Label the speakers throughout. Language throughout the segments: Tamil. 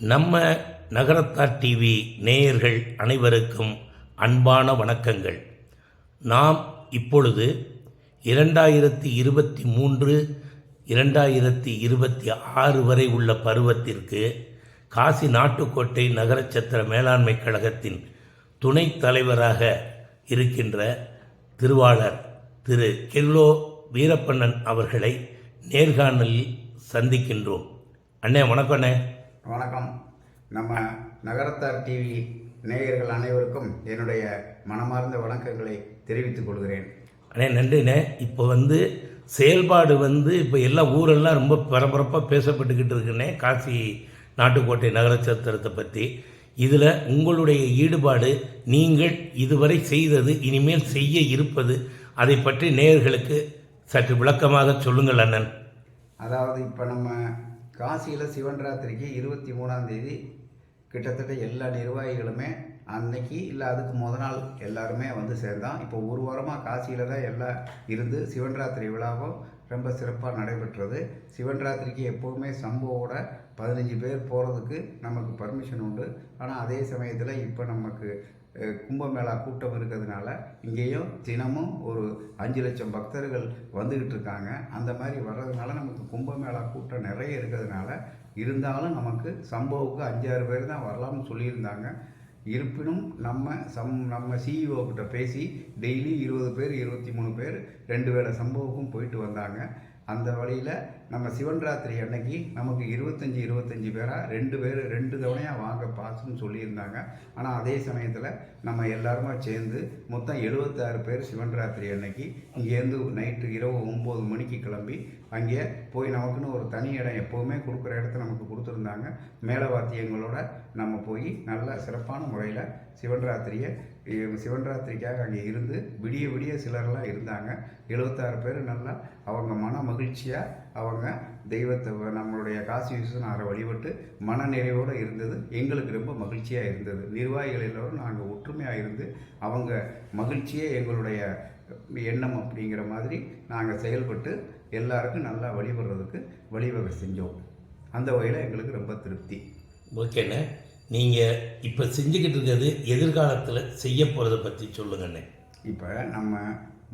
Speaker 1: நம்ம நகரத்தார் டிவி நேயர்கள் அனைவருக்கும் அன்பான வணக்கங்கள். நாம் இப்பொழுது இரண்டாயிரத்தி இருபத்தி மூன்று இரண்டாயிரத்தி இருபத்தி ஆறு வரை உள்ள பருவத்திற்கு காசி நாட்டுக்கோட்டை நகரச்சத்திர மேலாண்மை கழகத்தின் துணைத் தலைவராக இருக்கின்ற திருவாளர் திரு கெல்லோ வீரப்பண்ணன் அவர்களை நேர்காணலில் சந்திக்கின்றோம். அண்ணே வணக்கண்ணே
Speaker 2: வணக்கம். நம்ம நகரத்தார் டிவி நேயர்கள் அனைவருக்கும் என்னுடைய மனமார்ந்த வணக்கங்களை தெரிவித்துக் கொள்கிறேன்.
Speaker 1: அண்ணே நன்றிண்ணே. இப்போ வந்து செயல்பாடு வந்து இப்போ எல்லா ஊரெல்லாம் ரொம்ப பரபரப்பாக பேசப்பட்டுக்கிட்டு இருக்குண்ணே காசி நாட்டுக்கோட்டை நகரச்சத்திரத்தை பற்றி இதில் உங்களுடைய ஈடுபாடு நீங்கள் இதுவரை செய்தது இனிமேல் செய்ய இருப்பது அதை பற்றி நேயர்களுக்கு சற்று விளக்கமாக சொல்லுங்கள் அண்ணன்.
Speaker 2: அதாவது இப்போ நம்ம காசியில் சிவன் ராத்திரிக்கு இருபத்தி மூணாம் தேதி கிட்டத்தட்ட எல்லா நிர்வாகிகளுமே அன்னைக்கு இல்லை அதுக்கு முத நாள் எல்லாருமே வந்து சேர்ந்தோம். இப்போ ஒரு வாரமாக காசியில் தான் எல்லாம் இருந்து சிவன் ராத்திரி விழாவும் ரொம்ப சிறப்பாக நடைபெற்றது. சிவன் ராத்திரிக்கு எப்போவுமே சம்பவோட பதினஞ்சு பேர் போகிறதுக்கு நமக்கு பர்மிஷன் உண்டு. ஆனால் அதே சமயத்தில் இப்போ நமக்கு கும்பமேளா கூட்டம் இருக்கிறதுனால இங்கேயும் தினமும் ஒரு அஞ்சு லட்சம் பக்தர்கள் வந்துக்கிட்டு இருக்காங்க. அந்த மாதிரி வர்றதுனால நமக்கு கும்பமேளா கூட்டம் நிறைய இருக்கிறதுனால இருந்தாலும் நமக்கு சம்பவுக்கு அஞ்சாறு பேர் தான் வரலாம்னு சொல்லியிருந்தாங்க. இருப்பினும் நம்ம சம் நம்ம சிஇஓ கிட்ட பேசி டெய்லி இருபது பேர் இருபத்தி மூணு பேர் ரெண்டு வேளை சம்பவக்கும் போயிட்டு வந்தாங்க. அந்த வழியில் நம்ம சிவன் ராத்திரி அன்னைக்கு நமக்கு இருபத்தஞ்சி இருபத்தஞ்சி பேராக ரெண்டு பேர் ரெண்டு தவணையாக வாங்க பாசுன்னு சொல்லியிருந்தாங்க. ஆனால் அதே சமயத்தில் நம்ம எல்லாருமா சேர்ந்து மொத்தம் எழுபத்தாறு பேர் சிவன் ராத்திரி அன்னைக்கு இங்கேருந்து நைட்டு இரவு ஒம்பது மணிக்கு கிளம்பி அங்கே போய் நமக்குன்னு ஒரு தனி இடம் எப்போவுமே கொடுக்குற இடத்த நமக்கு கொடுத்துருந்தாங்க. மேலவாத்தியங்களோட நம்ம போய் நல்ல சிறப்பான முறையில் சிவன் ராத்திரியை சிவன்ராத்திரிக்காக அங்கே இருந்து விடிய விடிய சிலர்லாம் இருந்தாங்க. எழுபத்தாறு பேர் நல்லா அவங்க மன மகிழ்ச்சியாக அவங்க தெய்வத்தை நம்மளுடைய காசி விஸ்வநாதரை வழிபட்டு மன நிறைவோடு இருந்தது. எங்களுக்கு ரொம்ப மகிழ்ச்சியாக இருந்தது. நிர்வாகிகள் எல்லோரும் நாங்கள் ஒற்றுமையாக இருந்து அவங்க மகிழ்ச்சியே எங்களுடைய எண்ணம் அப்படிங்கிற மாதிரி நாங்கள் செயல்பட்டு எல்லாருக்கும் நல்லா வழிபடுறதுக்கு வழிவகை செஞ்சோம். அந்த வகையில் எங்களுக்கு ரொம்ப திருப்தி.
Speaker 1: ஓகேண்ணே நீங்கள் இப்போ செஞ்சுக்கிட்டு இருக்கிறது எதிர்காலத்தில் செய்ய போகிறத பற்றி சொல்லுங்கண்ணே
Speaker 2: இப்போ நம்ம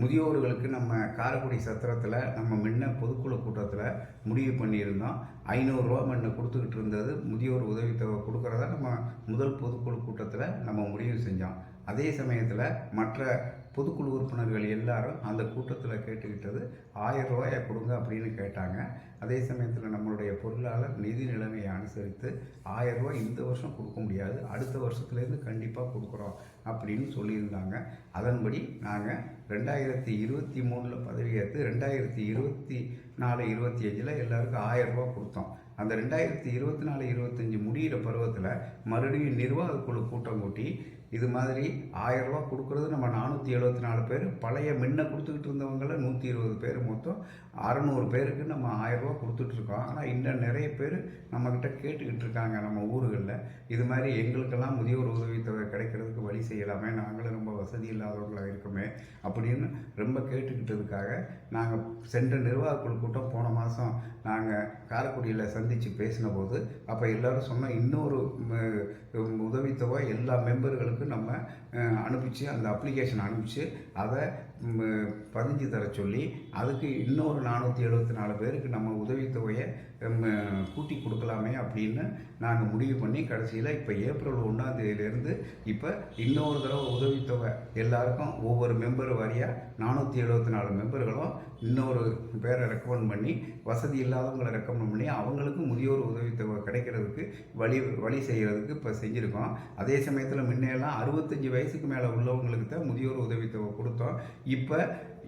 Speaker 2: முதியோர்களுக்கு நம்ம காரைக்குடி சத்திரத்தில் நம்ம முன்ன பொதுக்குழு கூட்டத்தில் முடிவு பண்ணியிருந்தோம். ஐநூறுரூவா முன்ன கொடுத்துக்கிட்டு இருந்தது முதியோர் உதவித்தொகை கொடுக்குறத நம்ம முதல் பொதுக்குழு கூட்டத்தில் நம்ம முடிவு செஞ்சோம். அதே சமயத்தில் மற்ற பொதுக்குழு உறுப்பினர்கள் எல்லாரும் அந்த கூட்டத்தில் கேட்டுக்கிட்டது ஆயிரம் ரூபாயை கொடுங்க அப்படின்னு கேட்டாங்க. அதே சமயத்தில் நம்மளுடைய பொருளாளர் நிதி நிலைமையை அனுசரித்து ஆயிரம் ரூபாய் இந்த வருஷம் கொடுக்க முடியாது அடுத்த வருஷத்துலேருந்து கண்டிப்பாக கொடுக்குறோம் அப்படின்னு சொல்லியிருந்தாங்க. அதன்படி நாங்கள் ரெண்டாயிரத்தி இருபத்தி மூணில் பதவியேற்று ரெண்டாயிரத்தி இருபத்தி நாலு இருபத்தி அஞ்சில் எல்லாருக்கும் ஆயிரம் கொடுத்தோம். அந்த ரெண்டாயிரத்தி இருபத்தி நாலு இருபத்தஞ்சி முடிகிற பருவத்தில் மறுபடியும் நிர்வாகக்குழு கூட்டம் கூட்டி இது மாதிரி ஆயிரம் கொடுக்குறது நம்ம நானூற்றி எழுபத்தி நாலு பேர். பழைய முன்ன கொடுத்துக்கிட்டு இருந்தவங்கள நூற்றி இருபது பேர் மொத்தம் அறநூறு பேருக்கு நம்ம ஆயிரம் கொடுத்துட்ருக்கோம். ஆனால் இன்னும் நிறைய பேர் நம்மக்கிட்ட கேட்டுக்கிட்டு இருக்காங்க நம்ம ஊர்களில். இது மாதிரி எங்களுக்கெல்லாம் முதியோர் உதவித்தொகை கிடைக்கிறதுக்கு வழி செய்யலாமே நாங்களும் ரொம்ப வசதி இல்லாதவங்களாக இருக்கோமே அப்படின்னு ரொம்ப கேட்டுக்கிட்டதுக்காக நாங்கள் சென்ற நிர்வாகக்குழு கூட்டம் போன மாதம் நாங்கள் காரைக்குடியில் சந்தித்து பேசின போது அப்போ எல்லோரும் சொன்ன இன்னொரு உதவித்தொகை எல்லா மெம்பர்களுக்கும் நம்ம அனுப்பிச்சு அந்த அப்ளிகேஷன் அனுப்பிச்சு அதை பதிஞ்சு தர சொல்லி அதுக்கு இன்னொரு நானூற்றி எழுபத்தி நாலு பேருக்கு நம்ம உதவித்தொகையை கூட்டி கொடுக்கலாமே அப்படின்னு நாங்கள் முடிவு பண்ணி கடைசியில் இப்போ ஏப்ரல் ஒன்றாம் தேதியிலேருந்து இப்போ இன்னொரு தடவை உதவித்தொகை எல்லாருக்கும் ஒவ்வொரு மெம்பர் வாரியாக நானூற்றி எழுபத்தி நாலு மெம்பர்களும் இன்னொரு பேரை ரெக்கமெண்ட் பண்ணி வசதி இல்லாதவங்களை ரெக்கமெண்ட் பண்ணி அவங்களுக்கும் முதியோர் உதவித்தொகை கிடைக்கிறதுக்கு வழி வழி செய்கிறதுக்கு இப்போ செஞ்சுருக்கோம். அதே சமயத்தில் முன்னையெல்லாம் அறுபத்தஞ்சி வயசுக்கு மேலே உள்ளவங்களுக்கு தான் முதியோர் உதவித்தொகை கொடுத்தோம். இப்போ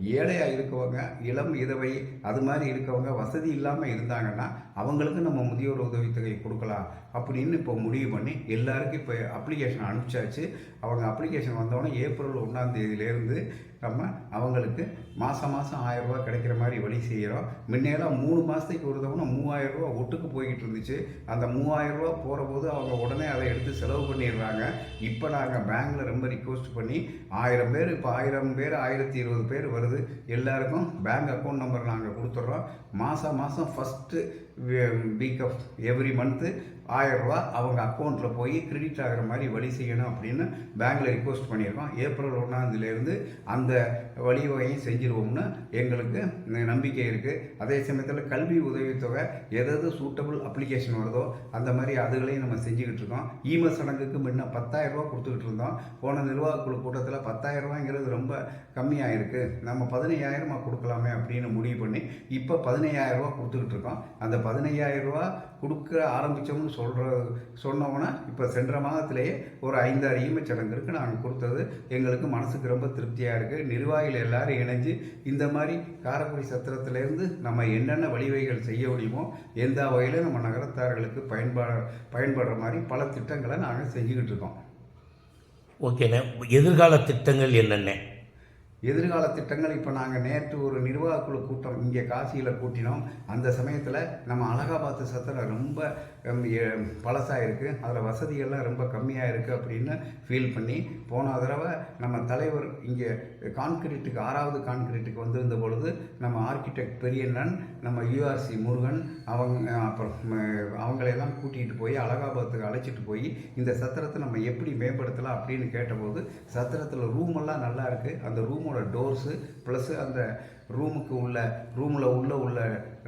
Speaker 2: ஏழையாக இருக்கவங்க இளம் இதவை அது மாதிரி இருக்கவங்க வசதி இல்லாமல் இருந்தாங்கன்னா அவங்களுக்கு நம்ம முதியோர் உதவித்தொகை கொடுக்கலாம். அப்படின்னு இப்போ முடிவு பண்ணி எல்லாருக்கும் இப்போ அப்ளிகேஷன் அனுப்பிச்சாச்சு. அவங்க அப்ளிகேஷன் வந்தோடனே ஏப்ரல் ஒன்றாம் தேதியிலேருந்து நம்ம அவங்களுக்கு மாதம் மாதம் ஆயிரம் கிடைக்கிற மாதிரி வழி செய்கிறோம் முன்னேலாம் மூணு மாதத்துக்கு ஒரு தவணை மூவாயிரம் ஒட்டுக்கு போய்கிட்டு இருந்துச்சு. அந்த மூவாயிரம் ரூபா போகிற போது அவங்க உடனே அதை எடுத்து செலவு பண்ணிடுறாங்க. இப்போ நாங்கள் பேங்க்கில் ரொம்ப ரிக்வஸ்ட் பண்ணி ஆயிரம் பேர் இப்போ ஆயிரம் பேர் ஆயிரத்தி இருபது பேர் வருது. எல்லாருக்கும் பேங்க் அக்கௌண்ட் நம்பர் நாங்கள் கொடுத்துட்றோம். மாதம் மாதம் first week of every month ஆயிரம் ரூபா அவங்க அக்கௌண்ட்டில் போய் கிரெடிட் ஆகிற மாதிரி வழி செய்யணும் அப்படின்னு பேங்க்கில் ரிக்வஸ்ட் பண்ணியிருக்கோம். ஏப்ரல் ஒன்றாந்திலேருந்து அந்த வழிவகையும் செஞ்சிருவோம்னு எங்களுக்கு நம்பிக்கை இருக்குது அதே சமயத்தில் கல்வி உதவித்தொகை எதாவது சூட்டபிள் அப்ளிகேஷன் வருதோ அந்த மாதிரி அதுகளையும் நம்ம செஞ்சுக்கிட்டு இருக்கோம். ஈம சடங்குக்கு முன்ன பத்தாயிரம் ரூபா கொடுத்துக்கிட்டு இருந்தோம். போன நிர்வாக குழு கூட்டத்தில் பத்தாயிரம் ரொம்ப கம்மியாக இருக்குது நம்ம பதினையாயிரமா கொடுக்கலாமே அப்படின்னு முடிவு பண்ணி இப்போ பதினையாயிரம் ரூபா கொடுத்துக்கிட்டு இருக்கோம். அந்த பதினையாயிரம் ரூபா கொடுக்க ஆரம்பித்தோம்னு சொல்கிற சொன்னோம்னா இப்போ சென்ற மாதத்திலேயே ஒரு ஐந்தாறு ஈமச் சடங்குக்கு நாங்கள் கொடுத்தது எங்களுக்கு மனசுக்கு ரொம்ப திருப்தியாக இருக்குது நிர்வாகிகள் எல்லாரும் இணைஞ்சு இந்த மாதிரி காரைக்குடி சத்திரத்திலேருந்து நம்ம என்னென்ன வழிவகைகள் செய்ய முடியுமோ எந்த வகையில் நம்ம நகரத்தார்களுக்கு பயன்பட பயன்படுற மாதிரி பல திட்டங்களை நாங்கள் செஞ்சுக்கிட்டு இருக்கோம்.
Speaker 1: ஓகேண்ணே. எதிர்கால திட்டங்கள் என்னென்ன?
Speaker 2: எதிர்கால திட்டங்கள் இப்போ நாங்கள் நேற்று ஒரு நிர்வாகக் குழு கூட்டம் இங்கே காசியில் கூட்டினோம். அந்த சமயத்தில் நம்ம அலகாபாத்து சத்திரம் ரொம்ப பழசாக இருக்குது அதில் வசதிகள்லாம் ரொம்ப கம்மியாக இருக்குது அப்படின்னு ஃபீல் பண்ணி போன தடவை நம்ம தலைவர் இங்கே கான்கிரீட்டுக்கு ஆறாவது கான்கிரீட்டுக்கு வந்திருந்த பொழுது நம்ம ஆர்கிடெக்ட் பெரியண்ணன் நம்ம யூஆர்சி முருகன் அவங்க அப்புறம் அவங்களையெல்லாம் கூட்டிகிட்டு போய் அலகாபாத்துக்கு அழைச்சிட்டு போய் இந்த சத்திரத்தை நம்ம எப்படி மேம்படுத்தலாம் அப்படின்னு கேட்டபோது சத்திரத்தில் ரூமெல்லாம் நல்லா இருக்குது அந்த ரூமோட டோர்ஸு ப்ளஸ்ஸு அந்த ரூமுக்கு உள்ள ரூமில் உள்ள உள்ள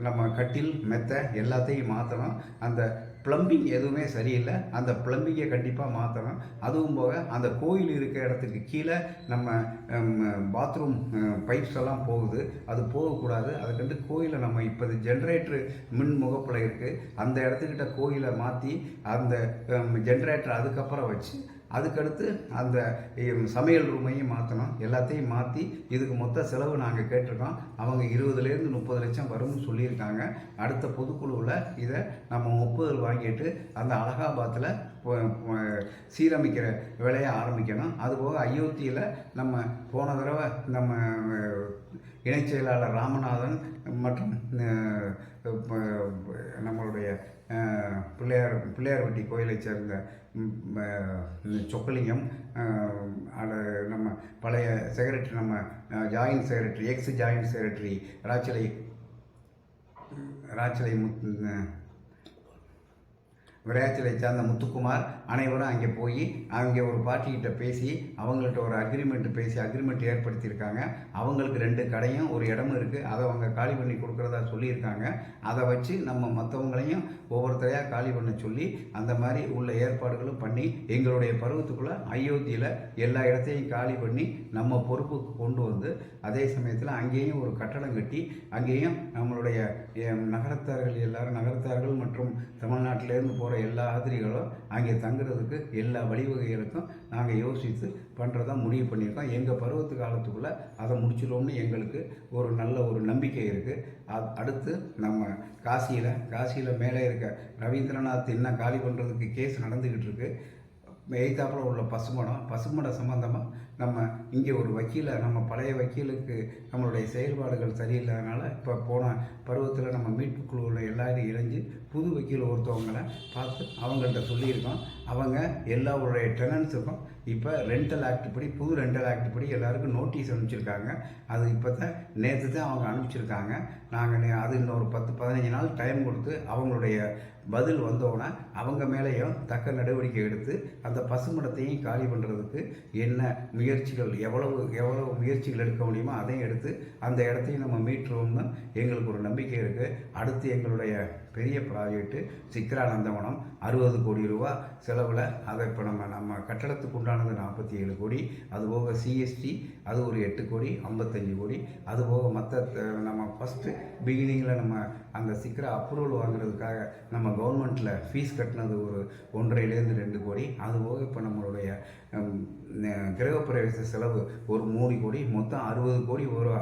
Speaker 2: நம்ம கட்டில் மெத்தை எல்லாத்தையும் மாற்றணும் அந்த ப்ளம்பிங் எதுவுமே சரியில்லை. அந்த ப்ளம்பிங்கை கண்டிப்பாக மாற்றணும் அதுவும் போக அந்த கோயில் இருக்கிற இடத்துக்கு கீழே நம்ம பாத்ரூம் பைப்ஸ் எல்லாம் போகுது. அது போகக்கூடாது. அதுக்கு வந்து கோயிலை நம்ம இப்போது ஜென்ரேட்டரு மின் முகப்பில் இருக்குது அந்த இடத்துக்கிட்ட கோயிலை மாற்றி அந்த ஜென்ரேட்டர் அதுக்கப்புறம் வச்சு அதுக்கடுத்து அந்த சமையல் ரூமையும் மாற்றணும் எல்லாத்தையும் மாற்றி இதுக்கு மொத்த செலவு நாங்கள் கேட்டிருக்கோம். அவங்க இருபதுலேருந்து முப்பது லட்சம் வரும்னு சொல்லியிருக்காங்க. அடுத்த பொதுக்குழுவில் இதை நம்ம ஒப்புதல் வாங்கிட்டு அந்த அலகாபாத்தில் சீரமைக்கிற வேலையை ஆரம்பிக்கணும். அதுபோக அயோத்தியில் நம்ம போன தடவை நம்ம இணைச் செயலாளர் ராமநாதன் மற்றும் நம்மளுடைய பிள்ளையார் பிள்ளையார்பட்டி கோயிலைச் சேர்ந்த சொக்கலிங்கம் நம்ம பழைய செக்ரட்டரி நம்ம joint secretary ex joint secretary ராச்சலை ராச்சலை முத் விரையாச்சலை சார்ந்த முத்துக்குமார் அனைவரும் அங்கே போய் அங்கே ஒரு பார்ட்டிகிட்ட பேசி அவங்கள்ட்ட ஒரு அக்ரிமெண்ட் பேசி அக்ரிமெண்ட் ஏற்படுத்தியிருக்காங்க. அவங்களுக்கு ரெண்டு கடையும் ஒரு இடமும் இருக்குது அதை அவங்க காலி பண்ணி கொடுக்குறதா சொல்லியிருக்காங்க. அதை வச்சு நம்ம மற்றவங்களையும் ஒவ்வொருத்தரையாக காலி பண்ண சொல்லி அந்த மாதிரி உள்ள ஏற்பாடுகளும் பண்ணி எங்களுடைய பருவத்துக்குள்ளே அயோத்தியில் எல்லா இடத்தையும் காலி பண்ணி நம்ம பொறுப்புக்கு கொண்டு வந்து அதே சமயத்தில் அங்கேயும் ஒரு கட்டடம் கட்டி அங்கேயும் நம்மளுடைய நகரத்தார்கள் எல்லாரும் நகரத்தார்கள் மற்றும் தமிழ்நாட்டிலேருந்து போகிற எல்லா யாத்திரிகளும் அங்கே தங்குறதுக்கு எல்லா வழிவகைகளுக்கும் நாங்கள் யோசித்து பண்ணுறதா முடிவு பண்ணியிருக்கோம். எங்கள் பருவத்து காலத்துக்குள்ளே அதை முடிச்சிடுவோம்னு எங்களுக்கு ஒரு நல்ல ஒரு நம்பிக்கை இருக்குது அடுத்து நம்ம காசியில் காசியில் மேலே இருக்க ரவீந்திரநாத் என்ன காலி பண்ணுறதுக்கு கேஸ் நடந்துக்கிட்டு இருக்குது எய்தாப்பில் உள்ள பசுமடம் பசுமடம் சம்மந்தமாக நம்ம இங்கே ஒரு வக்கீலை நம்ம பழைய வக்கீலுக்கு நம்மளுடைய செயல்பாடுகள் சரியில்லாதனால இப்போ போன பருவத்தில் நம்ம மீட்பு குழுவில் எல்லாரும் இணைஞ்சு புது வக்கீல் ஒருத்தவங்களை பார்த்து அவங்கள்ட்ட சொல்லியிருக்கோம். அவங்க எல்லாருடைய டெனன்ஸுக்கும் இப்போ ரெண்டல் ஆக்ட் படி புது ரெண்டல் ஆக்ட் படி எல்லாருக்கும் நோட்டீஸ் அனுப்பிச்சிருக்காங்க. அது இப்போ தான் நேற்று தான் அவங்க அனுப்பிச்சிருக்காங்க. நாங்கள் அது இன்னொரு பத்து பதினஞ்சு நாள் டைம் கொடுத்து அவங்களுடைய பதில் வந்தோடனே அவங்க மேலேயும் தக்க நடவடிக்கை எடுத்து அந்த பசுமடத்தையும் காலி பண்ணுறதுக்கு என்ன முயற்சிகள் எவ்வளவு எவ்வளவு முயற்சிகள் எடுக்க முடியுமோ அதையும் எடுத்து அந்த இடத்தையும் நம்ம மீட்டுருவோம்னு எங்களுக்கு ஒரு நம்பிக்கை இருக்குது அடுத்து எங்களுடைய பெரிய ப்ராஜெக்ட்டு சிக்கரானந்தவனம் அறுபது கோடி ரூபா செலவில் அதை இப்போ நம்ம நம்ம கட்டடத்துக்கு உண்டானது நாற்பத்தி ஏழு கோடி அதுபோக சிஎஸ்டி அது ஒரு எட்டு கோடி ஐம்பத்தஞ்சு கோடி அதுபோக மற்ற நம்ம ஃபஸ்ட்டு பிகினிங்கில் நம்ம அந்த சிக்கரை அப்ரூவல் வாங்குறதுக்காக நம்ம கவர்மெண்ட்டில் ஃபீஸ் கட்டினது ஒரு ஒன்றரைலேருந்து ரெண்டு கோடி. அதுபோக இப்போ நம்மளுடைய கிரகப்பிரவேச செலவு ஒரு மூணு கோடி. மொத்தம் அறுபது கோடி ஒரு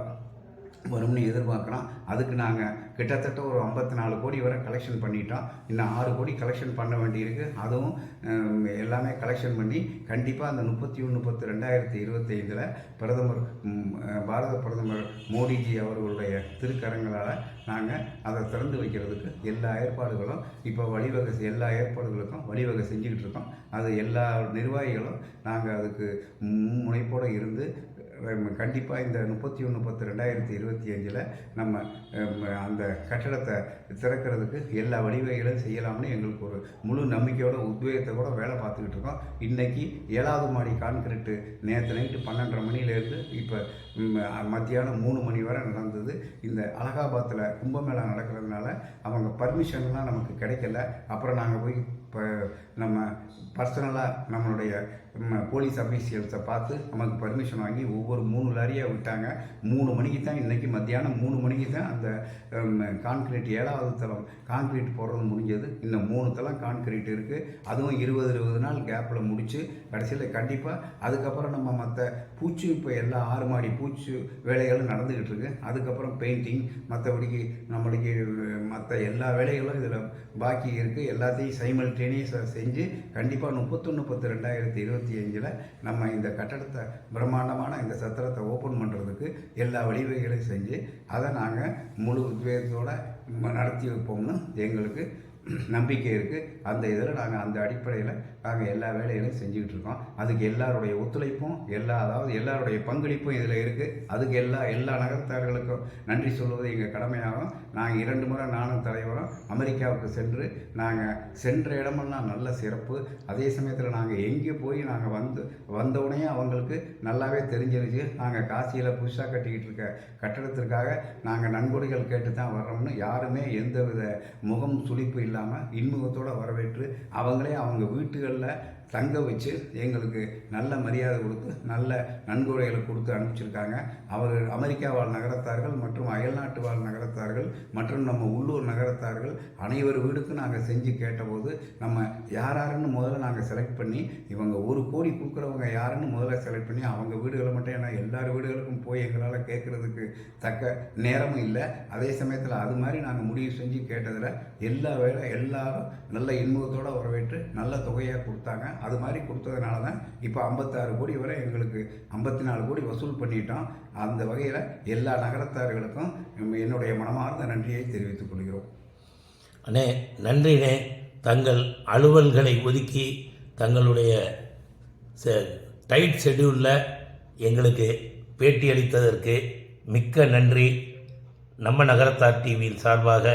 Speaker 2: வரும்னு எதிர்பார்க்கலாம். அதுக்கு நாங்கள் கிட்டத்தட்ட ஒரு ஐம்பத்தி நாலு கோடி வரை கலெக்ஷன் பண்ணிட்டோம். இன்னும் ஆறு கோடி கலெக்ஷன் பண்ண வேண்டியிருக்கு. அதுவும் எல்லாமே கலெக்ஷன் பண்ணி கண்டிப்பாக அந்த முப்பத்தி ஒன்று பத்து ரெண்டாயிரத்தி இருபத்தைந்தில் பிரதமர் பாரத பிரதமர் மோடிஜி அவர்களுடைய திருக்கரங்களால் நாங்கள் அதை திறந்து வைக்கிறதுக்கு எல்லா ஏற்பாடுகளும் இப்போ வழிவகை எல்லா ஏற்பாடுகளுக்கும் வழிவகை செஞ்சுக்கிட்டு இருக்கோம். அது எல்லா நிர்வாகிகளும் நாங்கள் அதுக்கு முனைப்போடு இருந்து கண்டிப்பாக இந்த முப்பத்தி ஒன்று பத்து ரெண்டாயிரத்தி இருபத்தி அஞ்சில் நம்ம அந்த கட்டடத்தை திறக்கிறதுக்கு எல்லா வழிவகைகளும் செய்யலாம்னு எங்களுக்கு ஒரு முழு நம்பிக்கையோட கூட வேலை பார்த்துக்கிட்டு இருக்கோம். இன்னைக்கு ஏழாவது மாடி கான்கிரீட்டு நேற்று நைட்டு பன்னெண்டரை மணிலேருந்து இப்போ மத்தியானம் மூணு மணி வரை நடந்தது. இந்த அலகாபாத்தில் கும்பமேளா நடக்கிறதுனால அவங்க பர்மிஷன்லாம் நமக்கு கிடைக்கல. அப்புறம் நாங்கள் போய் இப்போ நம்ம பர்சனலாக நம்மளுடைய போலீஸ் அஃபீஷியல்ஸை பார்த்து நமக்கு பர்மிஷன் வாங்கி ஒவ்வொரு மூணு லாரியாக விட்டாங்க. மூணு மணிக்கு தான் இன்றைக்கி மத்தியானம் மூணு மணிக்கு தான் அந்த கான்கிரீட் ஏழாவது தளம் கான்கிரீட் போடுறது முடிஞ்சது. இன்னும் மூணு தளம் கான்கிரீட் இருக்குது அதுவும் இருபது இருபது நாள் கேப்பில் முடித்து கடைசியில் கண்டிப்பாக அதுக்கப்புறம் நம்ம மற்ற பூச்சி இப்போ எல்லா ஆறு மாடி பூச்சி வேலைகளும் நடந்துக்கிட்டு இருக்கு. அதுக்கப்புறம் பெயிண்டிங் மற்றபடிக்கு நம்மளுக்கு மற்ற எல்லா வேலைகளும் இதில் பாக்கி இருக்குது எல்லாத்தையும் சைமல்டேனியஸாக செஞ்சு கண்டிப்பாக முப்பத்தொன்று முப்பத்தி ரெண்டாயிரத்தி இருபத்தி அஞ்சில் நம்ம இந்த கட்டடத்தை பிரம்மாண்டமான இந்த சத்திரத்தை ஓப்பன் பண்ணுறதுக்கு எல்லா வழிவகைகளையும் செஞ்சு அதை நாங்கள் முழு உத்வேகத்தோடு நடத்தி வைப்போம்னு எங்களுக்கு நம்பிக்கை இருக்குது அந்த இதில் நாங்கள் அந்த அடிப்படையில் நாங்கள் எல்லா வேலைகளையும் செஞ்சுக்கிட்டு இருக்கோம் அதுக்கு எல்லாருடைய ஒத்துழைப்பும் எல்லா அதாவது எல்லாருடைய பங்களிப்பும் இதில் இருக்குது அதுக்கு எல்லா எல்லா நகரத்தார்களுக்கும் நன்றி சொல்வது எங்கள் கடமையாகும். நாங்கள் இரண்டு முறை நானும் தலைவரும் அமெரிக்காவுக்கு சென்று நாங்கள் சென்ற இடமெல்லாம் நல்ல சிறப்பு. அதே சமயத்தில் நாங்கள் எங்கே போய் நாங்கள் வந்து வந்தவுடனே அவங்களுக்கு நல்லாவே தெரிஞ்சிருச்சு. நாங்கள் காசியில் புதுசாக கட்டிக்கிட்டு இருக்க கட்டடத்திற்காக நாங்கள் நன்கொடைகள் கேட்டு தான் வர்றோம்னு யாருமே எந்தவித முகம் சுழிப்பு இல்லாமல் இன்முகத்தோடு வரவேற்று அவங்களே அவங்க வீட்டுகளில் தங்க வச்சு எங்களுக்கு நல்ல மரியாதை கொடுத்து நல்ல நன்கொடைகளை கொடுத்து அனுப்பிச்சிருக்காங்க. அவர் அமெரிக்கா வாழ் நகரத்தார்கள் மற்றும் அயல்நாட்டு வாழ் நகரத்தார்கள் மற்றும் நம்ம உள்ளூர் நகரத்தார்கள் அனைவர் வீடுக்கும் நாங்கள் செஞ்சு கேட்டபோது நம்ம யாராருன்னு முதல்ல நாங்கள் செலக்ட் பண்ணி இவங்க ஒரு கோடி கொடுக்குறவங்க யாருன்னு முதல்ல செலக்ட் பண்ணி அவங்க வீடுகளை மட்டும் ஏன்னா எல்லார் வீடுகளுக்கும் போய் எங்களால் கேட்குறதுக்கு தக்க நேரமும் இல்லை. அதே சமயத்தில் அது மாதிரி நாங்கள் முடிவு செஞ்சு கேட்டதில் எல்லா வேலை எல்லாரும் நல்ல இன்முகத்தோடு வரவேற்று நல்ல தொகையாக கொடுத்தாங்க. அது மாதிரி கொடுத்ததுனால தான் இப்போ ஐம்பத்தாறு கோடி வரை எங்களுக்கு ஐம்பத்தி நாலு கோடி வசூல் பண்ணிட்டோம். அந்த வகையில் எல்லா நகரத்தார்களுக்கும் என்னுடைய மனமார்ந்த நன்றியை தெரிவித்துக் கொள்கிறோம்.
Speaker 1: அண்ணே நன்றினே தங்கள் அலுவல்களை ஒதுக்கி தங்களுடைய டைட் ஷெட்யூலில் எங்களுக்கு பேட்டி அளித்ததற்கு மிக்க நன்றி. நம்ம நகரத்தார் டிவியின் சார்பாக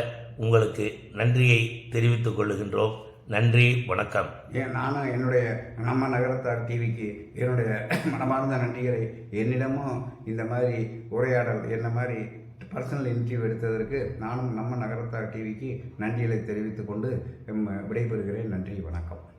Speaker 1: உங்களுக்கு நன்றியை தெரிவித்துக் கொள்கின்றோம் நன்றி வணக்கம்.
Speaker 2: ஏன் நானும் என்னுடைய நம்ம நகரத்தார் டிவிக்கு என்னுடைய மனமார்ந்த நன்றிகளை என்னிடமும் இந்த மாதிரி உரையாடல் என்ன மாதிரி பர்சனல் இன்டர்வியூ எடுத்ததற்கு நானும் நம்ம நகரத்தார் டிவிக்கு நன்றிகளை தெரிவித்துக்கொண்டு விடைபெறுகிறேன். நன்றி வணக்கம்.